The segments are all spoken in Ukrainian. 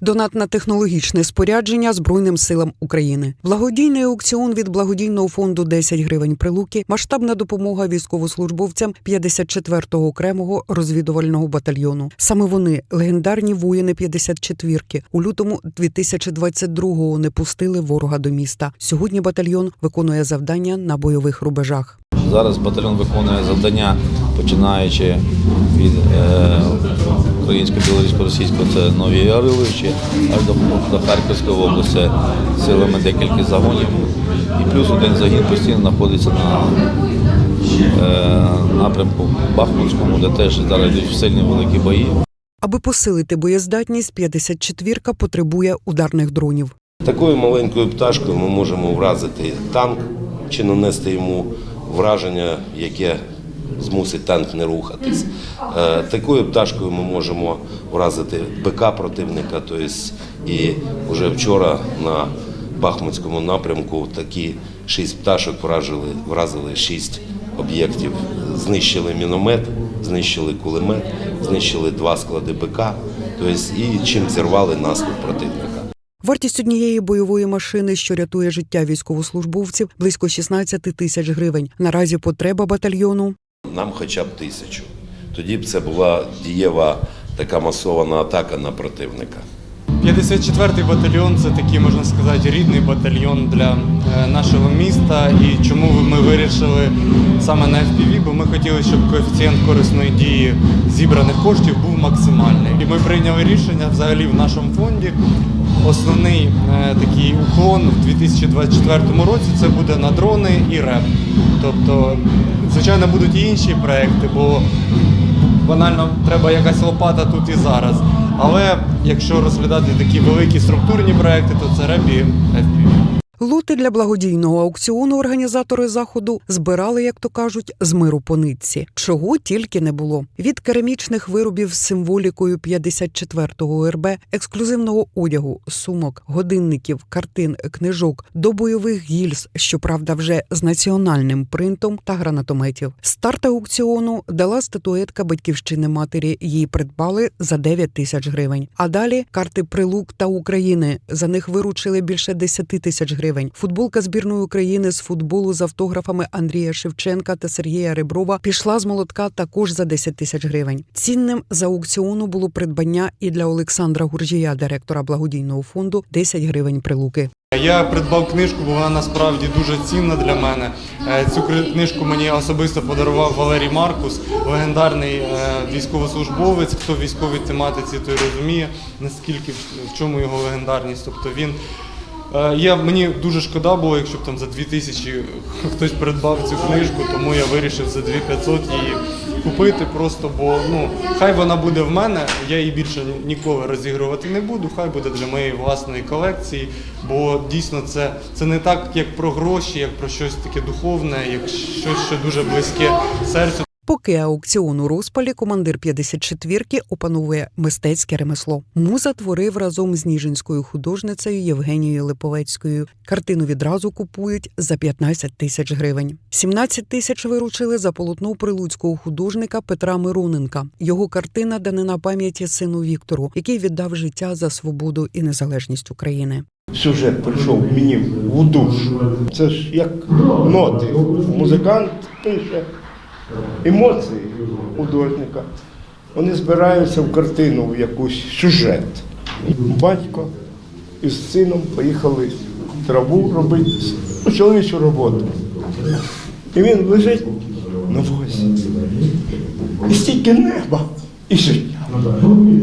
Донат на технологічне спорядження Збройним силам України. Благодійний аукціон від благодійного фонду 10 гривень прилуки. Масштабна допомога військовослужбовцям 54-го окремого розвідувального батальйону. Саме вони, легендарні воїни 54-ки, у лютому 2022-го не пустили ворога до міста. Сьогодні батальйон виконує завдання на бойових рубежах. Зараз батальйон виконує завдання, починаючи від е, українсько-білорусько-російського, це Нові Яриловичі, аж до, до Харківської області силами декількох загонів. І плюс один загін постійно знаходиться на е, напрямку Бахмутському, де теж зараз йдуть сильні великі бої. Аби посилити боєздатність, 54-ка потребує ударних дронів. Такою маленькою пташкою ми можемо вразити танк чи нанести йому враження, яке змусить танк не рухатись. Е, Такою пташкою ми можемо вразити БК противника. Тобто і вже вчора на Бахмутському напрямку такі шість пташок вражили, вразили шість об'єктів. Знищили міномет, знищили кулемет, знищили два склади БК, тобто і чим зірвали наступ противника. Вартість однієї бойової машини, що рятує життя військовослужбовців, близько 16 тисяч гривень. Наразі потреба батальйону Нам хоча б тисячу. Тоді б це була дієва така масована атака на противника. 54-й батальйон це такий, можна сказати, рідний батальйон для е, нашого міста. І чому ми вирішили саме на FPV, бо ми хотіли, щоб коефіцієнт корисної дії зібраних коштів був максимальний. І ми прийняли рішення взагалі в нашому фонді. Основний е, такий уклон в 2024 році це буде на дрони і реп. Тобто, звичайно, будуть і інші проекти, бо банально треба якась лопата тут і зараз. Але якщо розглядати такі великі структурні проекти, то це реп і FPV. Лоти для благодійного аукціону організатори заходу збирали, як то кажуть, з миру по нитці. Чого тільки не було. Від керамічних виробів з символікою 54-го РБ, ексклюзивного одягу, сумок, годинників, картин, книжок до бойових гільз, щоправда, вже з національним принтом та гранатометів. Старт аукціону дала статуетка батьківщини матері. Її придбали за 9 тисяч гривень. А далі карти Прилук та України. За них виручили більше 10 тисяч гривень. Футболка збірної України з футболу з автографами Андрія Шевченка та Сергія Реброва пішла з молотка також за 10 тисяч гривень. Цінним за аукціону було придбання і для Олександра Гуржія, директора благодійного фонду, 10 гривень прилуки. Я придбав книжку, бо вона насправді дуже цінна для мене. Е, Цю книжку мені особисто подарував Валерій Маркус, легендарний е, військовослужбовець. Хто в військовій тематиці, той розуміє, наскільки в чому його легендарність. Тобто він. Е, Я, мені дуже шкода було, якщо б там за 2000 хтось придбав цю книжку, тому я вирішив за 2500 її купити просто, бо ну хай вона буде в мене, я її більше ніколи розігрувати не буду. Хай буде для моєї власної колекції, бо дійсно це, це не так, як про гроші, як про щось таке духовне, як щось, що дуже близьке серцю. Поки аукціон у розпалі, командир 54-ки опановує мистецьке ремесло. Муза творив разом з ніжинською художницею Євгенією Липовецькою. Картину відразу купують за 15 тисяч гривень. 17 тисяч виручили за полотно прилуцького художника Петра Мироненка. Його картина данина пам'яті сину Віктору, який віддав життя за свободу і незалежність України. сюжет прийшов мені в душу. Це ж як ноти. Музикант пише емоції художника. Вони збираються в картину, в якусь сюжет. Батько із сином поїхали траву робити, ну, чоловічу роботу. І він лежить на возі. І стільки неба і життя.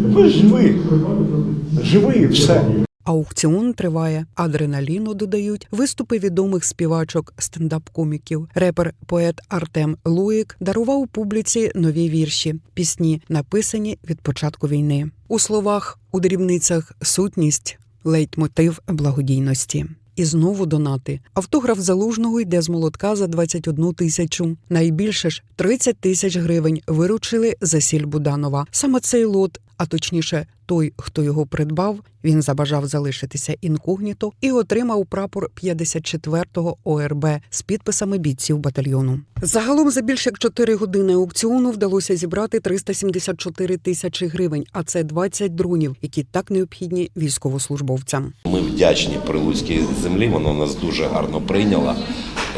Ви живі, і все. Аукціон триває. Адреналіну додають виступи відомих співачок стендап-коміків. Репер поет Артем Луїк дарував публіці нові вірші, пісні, написані від початку війни. У словах, у дрібницях сутність, лейтмотив благодійності. І знову донати. Автограф залужного йде з молотка за 21 тисячу. Найбільше ж 30 тисяч гривень виручили за сіль Буданова. Саме цей лот а точніше, той, хто його придбав, він забажав залишитися інкогніто і отримав прапор 54-го ОРБ з підписами бійців батальйону. Загалом за більш як 4 години аукціону вдалося зібрати 374 тисячі гривень, а це 20 дронів, які так необхідні військовослужбовцям. Ми вдячні Прилуцькій землі, вона нас дуже гарно прийняла.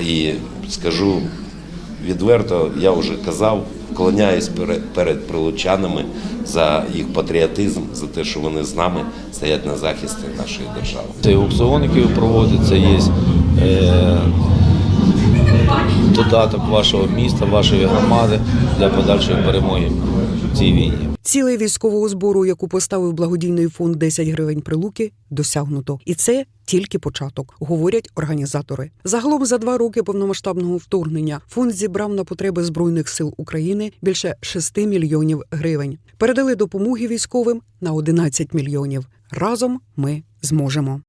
І скажу відверто, я вже казав, вклоняюсь перед, прилучанами за їх патріотизм, за те, що вони з нами стоять на захисті нашої держави. Цей аукціон, який проводиться, є е, додаток вашого міста, вашої громади для подальшої перемоги в цій війні. Цілей військового збору, яку поставив благодійний фонд 10 гривень прилуки, досягнуто, і це тільки початок, говорять організатори. Загалом за два роки повномасштабного вторгнення фонд зібрав на потреби збройних сил України більше 6 мільйонів гривень. Передали допомоги військовим на 11 мільйонів. Разом ми зможемо.